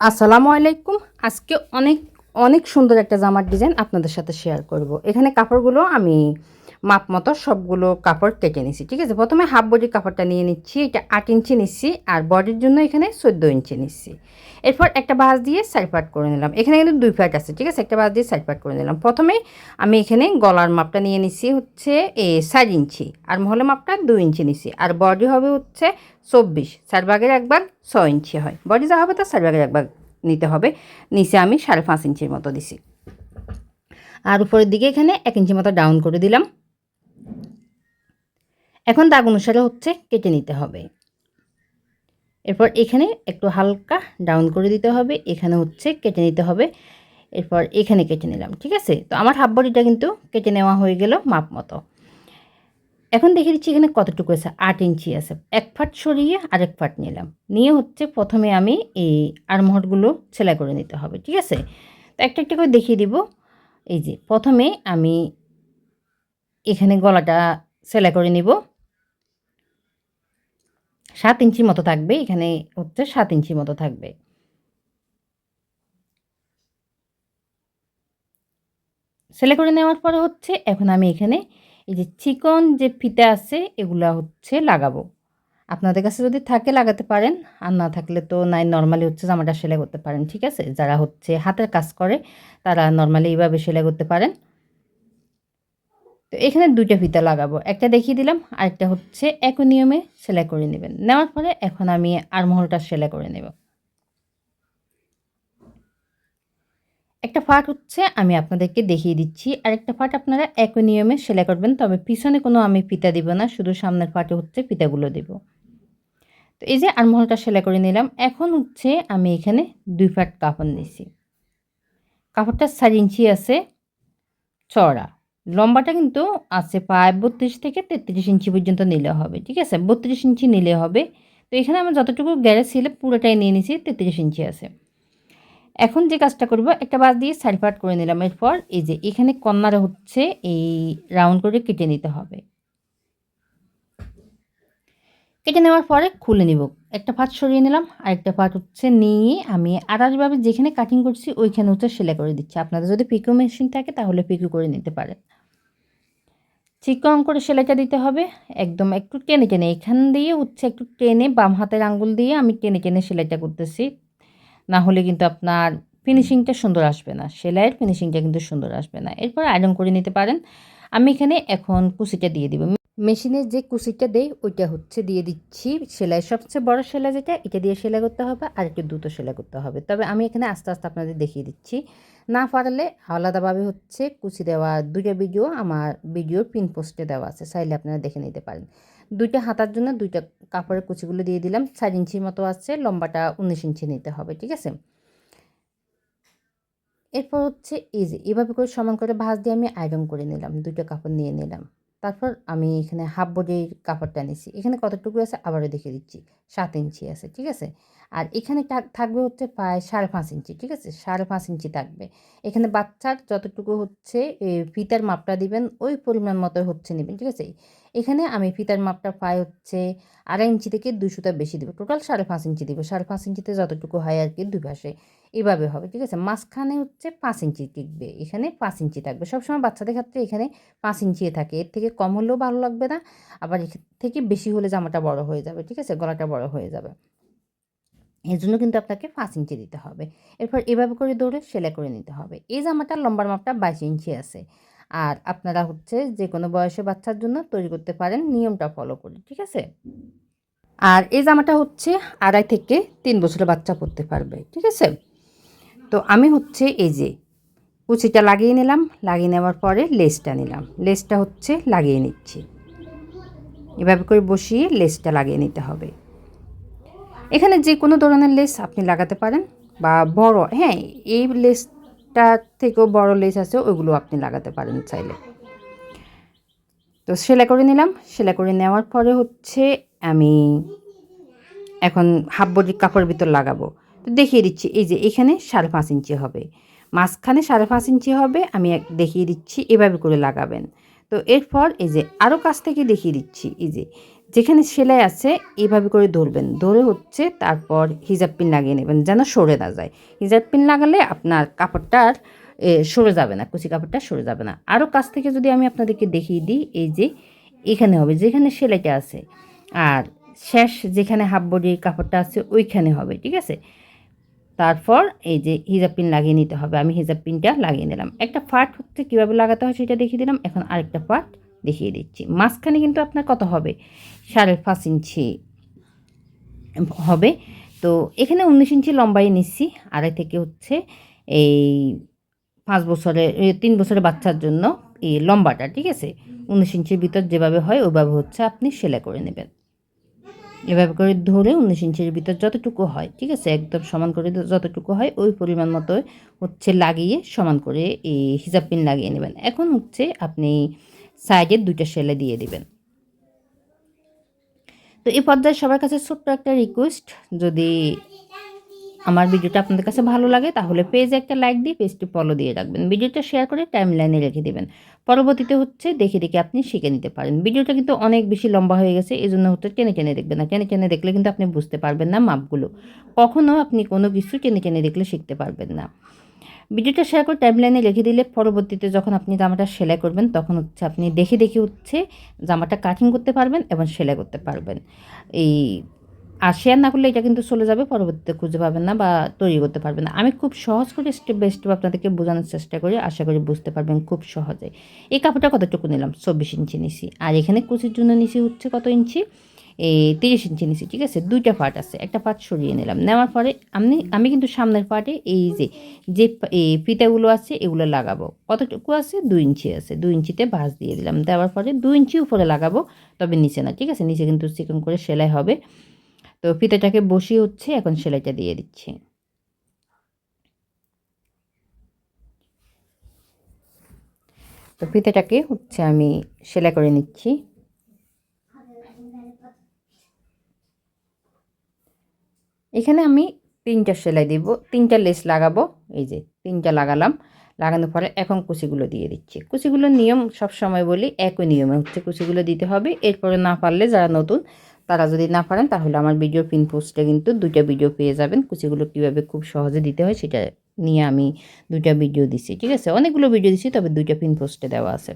আসসালামু আলাইকুম। আজকে অনেক অনেক সুন্দর একটা জামার ডিজাইন আপনাদের সাথে শেয়ার করব। এখানে কাপড়গুলো আমি মাপ মতো সবগুলো কাপড় কেটে নিছি, ঠিক আছে? প্রথমে হাফ বডির কাপড়টা নিয়ে নিচ্ছি, এটা আট ইঞ্চি নিচ্ছি, আর বডির জন্য এখানে চোদ্দ ইঞ্চি নিচ্ছি। এরপর একটা বাঁশ দিয়ে সাইড পার্ট করে নিলাম। এখানে কিন্তু দুই পার্ট আছে, ঠিক আছে? একটা বাঁশ দিয়ে সাইড পার্ট করে নিলাম। প্রথমে আমি এখানে গলার মাপটা নিয়ে নিচ্ছি হচ্ছে এ চার ইঞ্চি, আর মহলে মাপটা দুই ইঞ্চি নিচ্ছি, আর বডি হবে হচ্ছে চব্বিশ। চার ভাগের এক ভাগ ছ ইঞ্চি হয়। বডি যা হবে তার চার ভাগের এক ভাগ নিতে হবে। নিচে আমি সাড়ে পাঁচ ইঞ্চির মতো দিছি। আর উপরের দিকে এখানে এক ইঞ্চি মতো ডাউন করে দিলাম। এখন দাগ অনুসারে হচ্ছে কেটে নিতে হবে। এরপর এখানে একটু হালকা ডাউন করে দিতে হবে, এখানে হচ্ছে কেটে নিতে হবে। এরপর এখানে কেটে নিলাম, ঠিক আছে? তো আমার হাফ বডিটা কিন্তু কেটে নেওয়া হয়ে গেল মাপ মতো। এখন দেখে দিচ্ছি এখানে কতটুকু আছে, আট ইঞ্চি আছে। এক ফাট সরিয়ে আরেক ফাট নিলাম। নিয়ে হচ্ছে প্রথমে আমি এই আরমহটগুলো সেলাই করে নিতে হবে, ঠিক আছে? তো একটা একটা করে দেখিয়ে দিব। এই যে, প্রথমে আমি এখানে গলাটা সেলাই করে নিব। সাত ইঞ্চি মতো থাকবে, এখানে হচ্ছে সাত ইঞ্চি মতো থাকবে। সেলাই করে নেওয়ার পরে হচ্ছে এখন আমি এখানে এই যে চিকন যে ফিতে আছে, এগুলা হচ্ছে লাগাবো। আপনাদের কাছে যদি থাকে লাগাতে পারেন, আর না থাকলে তো নাই নর্মালি হচ্ছে জামাটা সেলাই করতে পারেন, ঠিক আছে? যারা হচ্ছে হাতের কাজ করে, তারা নর্মালি এইভাবে সেলাই করতে পারেন। তো এখানে দুইটা ফিতা লাগাবো। একটা দেখিয়ে দিলাম, আরেকটা হচ্ছে একই নিয়মে সেলাই করে নেবেন। নেওয়ার পরে এখন আমি আরমহলটা সেলাই করে নেব। একটা ফাট হচ্ছে আমি আপনাদেরকে দেখিয়ে দিচ্ছি আর একটা ফাট আপনারা একই নিয়মে সেলাই করবেন, তবে পিছনে কোনো আমি ফিতা দিব না, শুধু সামনের ফাটে হচ্ছে ফিতাগুলো দেব। তো এই যে আরমহলটা সেলাই করে নিলাম, এখন হচ্ছে আমি এখানে দুই ফাট কাপড় নিছি। কাপড়টা চার ইঞ্চি আছে চড়া লম্বাটা কিন্তু আছে প্রায় বত্রিশ থেকে তেত্রিশ ইঞ্চি পর্যন্ত নিলে হবে, ঠিক আছে? বত্রিশ ইঞ্চি নিলে হবে। তো এখানে আমার যতটুকু গ্যারেজ ছিল পুরোটাই নিয়ে নিছি, তেত্রিশ ইঞ্চি আছে। এখন যে কাজটা করব, একটা বাস দিয়ে সাইড পার্ট করে নিলাম। এরপর এই যে এখানে কর্নারে হচ্ছে এই রাউন্ড করে কেটে নিতে হবে। কেটে নেওয়ার পরে খুলে নিব। একটা পাট সরিয়ে নিলাম আর একটা পাট হচ্ছে নিয়ে আমি আড়াআড়িভাবে যেখানে কাটিং করছি, ওইখানে হচ্ছে সেলাই করে দিচ্ছি। আপনাদের যদি পিকো মেশিন থাকে, তাহলে পিকো করে নিতে পারেন। চিকন করে সেলাইটা দিতে হবে। একদম একটু টেনে টেনে, এখান দিয়ে হচ্ছে একটু টেনে বাম হাতের আঙ্গুল দিয়ে আমি টেনে টেনে সেলাইটা করতেছি। না হলে কিন্তু আপনার ফিনিশিংটা সুন্দর আসবে না, সেলাইয়ের ফিনিশিংটা কিন্তু সুন্দর আসবে না। এরপর আয়রন করে নিতে পারেন। আমি এখানে এখন কুচিটা দিয়ে দিব। মেশিনে যে কুচিটা দেয় ওইটা হচ্ছে দিয়ে দিচ্ছি। সেলাই, সবচেয়ে বড় সেলাই যেটা, এটা দিয়ে সেলাই করতে হবে আর একটু দ্রুত সেলাই করতে হবে। তবে আমি এখানে আস্তে আস্তে আপনাদের দেখিয়ে দিচ্ছি। না পারলে আলাদাভাবে হচ্ছে কুচি দেওয়া, দুইটা ভিডিও আমার ভিডিওর পিন পোস্টে দেওয়া আছে, চাইলে আপনারা দেখে নিতে পারেন। দুইটা হাতার জন্য দুইটা কাপড়ের কুচিগুলো দিয়ে দিলাম, চার ইঞ্চির মতো আছে, লম্বাটা উনিশ ইঞ্চি নিতে হবে, ঠিক আছে? এরপর হচ্ছে এই যে, এভাবে করে সমান করে ভাঁজ দিয়ে আমি আয়রন করে নিলাম, দুইটা কাপড় নিয়ে নিলাম। তারপর আমি এখানে হাফ বডির কাপড়টা নিয়েছি। এখানে কতটুকু আছে আবারও দেখে দিচ্ছি। সাত ইঞ্চি আছে, ঠিক আছে? আর এখানে থাকবে হচ্ছে প্রায় সাড়ে পাঁচ ইঞ্চি, ঠিক আছে? সাড়ে পাঁচ ইঞ্চি থাকবে। এখানে বাচ্চার যতটুকু হচ্ছে ফিতার মাপটা দিবেন, ওই পরিমাণ মতো হচ্ছে নেবেন, ঠিক আছে? এখানে আমি ফিতার মাপটা প্রায় হচ্ছে আড়াই ইঞ্চি থেকে দুই সুতা বেশি দেবো। টোটাল সাড়ে পাঁচ ইঞ্চি দেবো। সাড়ে পাঁচ ইঞ্চিতে যতটুকু হয় আর কি দুই পাশে। এভাবে হবে, ঠিক আছে? মাঝখানে হচ্ছে পাঁচ ইঞ্চি টিকবে। এখানে পাঁচ ইঞ্চি থাকবে। সবসময় বাচ্চাদের ক্ষেত্রে এখানে পাঁচ ইঞ্চি থাকে। এর থেকে কম হলেও ভালো লাগবে না। আবার এর থেকে বেশি হলে জামাটা বড় হয়ে যাবে, ঠিক আছে? গলাটা বড় হয়ে যাবে। এর জন্য কিন্তু আপনাকে পাঁচ ইঞ্চি দিতে হবে। এরপর এভাবে করে দৌড়ে সেলাই করে নিতে হবে। এই জামাটার লম্বার মাপটা বাইশ ইঞ্চি আছে। আর আপনারা হচ্ছে যে কোনো বয়সে বাচ্চার জন্য তৈরি করতে পারেন নিয়মটা ফলো করে, ঠিক আছে? আর এই জামাটা হচ্ছে আড়াই থেকে তিন বছরের বাচ্চা পরতে পারবে, ঠিক আছে? তো আমি হচ্ছে এই যে কুচিটা লাগিয়ে নিলাম, লাগিয়ে নেওয়ার পরে লেসটা নিলাম। লেসটা হচ্ছে লাগিয়ে নিচ্ছি। এভাবে করে বসিয়ে লেসটা লাগিয়ে নিতে হবে। এখানে যে কোনো ধরনের লেস আপনি লাগাতে পারেন বা বড় হ্যাঁ এই লেসটা থেকেও বড় লেস আছে, ওইগুলো আপনি লাগাতে পারেন চাইলে। তো সেলাই করে নিলাম। সেলাই করে নেওয়ার পরে হচ্ছে আমি এখন হাফ বডি কাপড়ের ভিতর লাগাবো। তো দেখিয়ে দিচ্ছি, এই যে এখানে সাড়ে পাঁচ ইঞ্চি হবে। মাঝখানে সাড়ে পাঁচ ইঞ্চি হবে, আমি দেখিয়ে দিচ্ছি, এভাবে করে লাগাবেন। তো এরপর এই যে আরও কাছ থেকে দেখিয়ে দিচ্ছি, এই যে যেখানে সেলাই আছে এইভাবে করে ধরবেন ধরে হচ্ছে তারপর হিজাব পিন লাগিয়ে নেবেন যেন সরে না যায়। হিজাব পিন লাগালে আপনার কাপড়টার সরে যাবে না, কুচি কাপড়টা সরে যাবে না। আরও কাছ থেকে যদি আমি আপনাদেরকে দেখিয়ে দিই, এই যে এখানে হবে, যেখানে সেলাইটা আছে, আর শেষ যেখানে হাফ বডির কাপড়টা আছে, ওইখানে হবে, ঠিক আছে? তারপর এই যে হিজাব পিন লাগিয়ে নিতে হবে, আমি হিজাব পিনটা লাগিয়ে নিলাম। একটা পার্ট হচ্ছে কীভাবে লাগাতে হয় সেটা দেখিয়ে দিলাম, এখন আরেকটা পার্ট দেখিয়ে দিচ্ছি। মাঝখানে কিন্তু আপনার কত হবে? সাড়ে পাঁচ ইঞ্চি হবে। তো এখানে উনিশ ইঞ্চি লম্বাই নিচ্ছি। আড়াই থেকে হচ্ছে এই পাঁচ বছরের তিন বছরের বাচ্চার জন্য এই লম্বাটা, ঠিক আছে? উনিশ ইঞ্চির ভিতর যেভাবে হয়, ওইভাবে হচ্ছে আপনি সেলাই করে নেবেন। এভাবে করে ধরে উনিশ ইঞ্চির ভিতর যতটুকু হয়, ঠিক আছে? একদম সমান করে যতটুকু হয়, ওই পরিমাণ মতো হচ্ছে লাগিয়ে সমান করে এই হিজাব পিন লাগিয়ে নেবেন। এখন হচ্ছে আপনি সাইডে দুইটা সেলে দিয়ে দিবেন। তো এই পর্যায়ে সবার কাছে ছোট্ট একটা রিকোয়েস্ট যদি আমার ভিডিওটা আপনাদের কাছে ভালো লাগে, তাহলে পেজে একটা লাইক দিয়ে পেজটি ফলো দিয়ে রাখবেন। ভিডিওটা শেয়ার করে টাইম লাইনে রেখে দেবেন। পরবর্তীতে হচ্ছে দেখে দেখে আপনি শিখে নিতে পারেন। ভিডিওটা কিন্তু অনেক বেশি লম্বা হয়ে গেছে এই জন্য হচ্ছে টেনে টেনে দেখবেন না। টেনে টেনে দেখলে কিন্তু আপনি বুঝতে পারবেন না মাপগুলো। কখনও আপনি কোনো কিছু টেনে টেনে দেখলে শিখতে পারবেন না। ভিডিওটা শেয়ার করে টাইম লাইনে রেখে দিলে পরবর্তীতে যখন আপনি জামাটা সেলাই করবেন, তখন হচ্ছে আপনি দেখে দেখে হচ্ছে জামাটা কাটিং করতে পারবেন এবং সেলাই করতে পারবেন। এই আর শেয়ার না করলে এটা কিন্তু চলে যাবে, পরবর্তীতে খুঁজে পাবেন না বা তৈরি করতে পারবেন না। আমি খুব সহজ করে স্টেপ বাই স্টেপ আপনাদেরকে বোঝানোর চেষ্টা করি, আশা করি বুঝতে পারবেন খুব সহজে। এই কাপড়টা কতটুকু নিলাম? চব্বিশ ইঞ্চি নিছি। আর এখানে কুচির জন্য নিচে হচ্ছে কত ইঞ্চি? এই তিরিশ ইঞ্চি নিছি, ঠিক আছে? দুইটা পার্ট আছে। একটা পার্ট সরিয়ে নিলাম। নেওয়ার পরে আমি আমি কিন্তু সামনের পার্টে এই যে যে এই ফিতাগুলো আছে এগুলো লাগাবো। কতটুকু আছে? দুই ইঞ্চি আছে। দুই ইঞ্চিতে ভাঁজ দিয়ে দিলাম। দেওয়ার পরে দুই ইঞ্চি উপরে লাগাবো, তবে নিচে না, ঠিক আছে? নিচে কিন্তু চিকন করে সেলাই হবে। তো ফিতাটাকে বসিয়ে হচ্ছে, এখন সেলাইটা দিয়ে দিচ্ছি। তো ফিতাটাকে হচ্ছে আমি সেলাই করে নিচ্ছি। এখানে আমি তিনটা সেলাই দিব, তিনটা লেস লাগাবো, এই যে তিনটা লাগালাম। লাগানোর পরে এখন কুচিগুলো দিয়ে দিচ্ছি। কুচিগুলোর নিয়ম সব সময় বলি, একই নিয়মে হচ্ছে কুচিগুলো দিতে হবে। এরপরে না পারলে যারা নতুন তারা যদি না পারেন, তাহলে আমার ভিডিও পিন পোস্টে কিন্তু দুইটা ভিডিও পেয়ে যাবেন। কুচিগুলো কীভাবে খুব সহজে দিতে হয় সেটা নিয়ে আমি দুইটা ভিডিও দিচ্ছি ঠিক আছে? অনেকগুলো ভিডিও দিচ্ছি তবে দুইটা পিন পোস্টে দেওয়া আছে।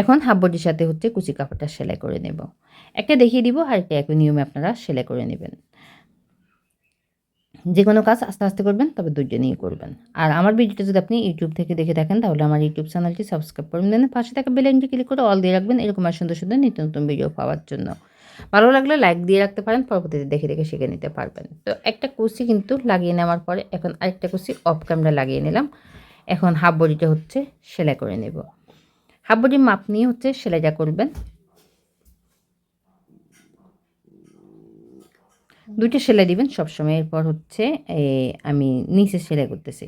এখন হাফ বডির সাথে হচ্ছে কুচি কাপড়টা সেলাই করে নেব। একটা দেখিয়ে দিব আর একটা একই নিয়মে আপনারা সেলাই করে নেবেন। যে কোনো কাজ আস্তে আস্তে করবেন, তবে দুজনেই করবেন। আর আমার ভিডিওটা যদি আপনি ইউটিউব থেকে দেখে থাকেন, তাহলে আমার ইউটিউব চ্যানেলটি সাবস্ক্রাইব করবেন। পাশে থাকা বেলাইনটি ক্লিক করে অল দিয়ে রাখবেন। এরকম আর সুন্দর সুন্দর নিত্য নতুন ভিডিও পাওয়ার জন্য। ভালো লাগলে লাইক দিয়ে রাখতে পারেন, পরবর্তীতে দেখে দেখে শিখে নিতে পারবেন। তো একটা কুচি কিন্তু লাগিয়ে নেওয়ার পরে এখন আরেকটা কুচি অফ ক্যামেরা লাগিয়ে নিলাম। এখন হাফ বডিটা হচ্ছে সেলাই করে নেব। হাফ বডির মাপ নিয়ে হচ্ছে সেলাইটা করবেন। দুইটা সেলাই দিবেন সবসময়। এরপর হচ্ছে আমি নিচে সেলাই করতেছি।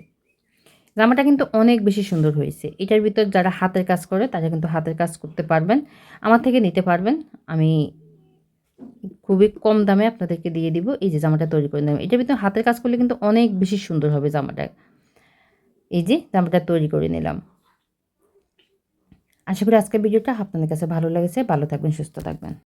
জামাটা কিন্তু অনেক বেশি সুন্দর হয়েছে। এটার ভিতর যারা হাতের কাজ করে, তারা কিন্তু হাতের কাজ করতে পারবেন। আমার থেকে নিতে পারবেন। আমি খুবই কম দামে আপনাদেরকে দিয়ে দিব। এই যে জামাটা তৈরি করে নেবেন এটা ভিতরে হাতের কাজ করলে কিন্তু অনেক বেশি সুন্দর হবে জামাটা। এই যে জামাটা তৈরি করে নিলাম। আশা করি আজকের ভিডিওটা আপনাদের কাছে ভালো লেগেছে। ভালো থাকবেন, সুস্থ থাকবেন।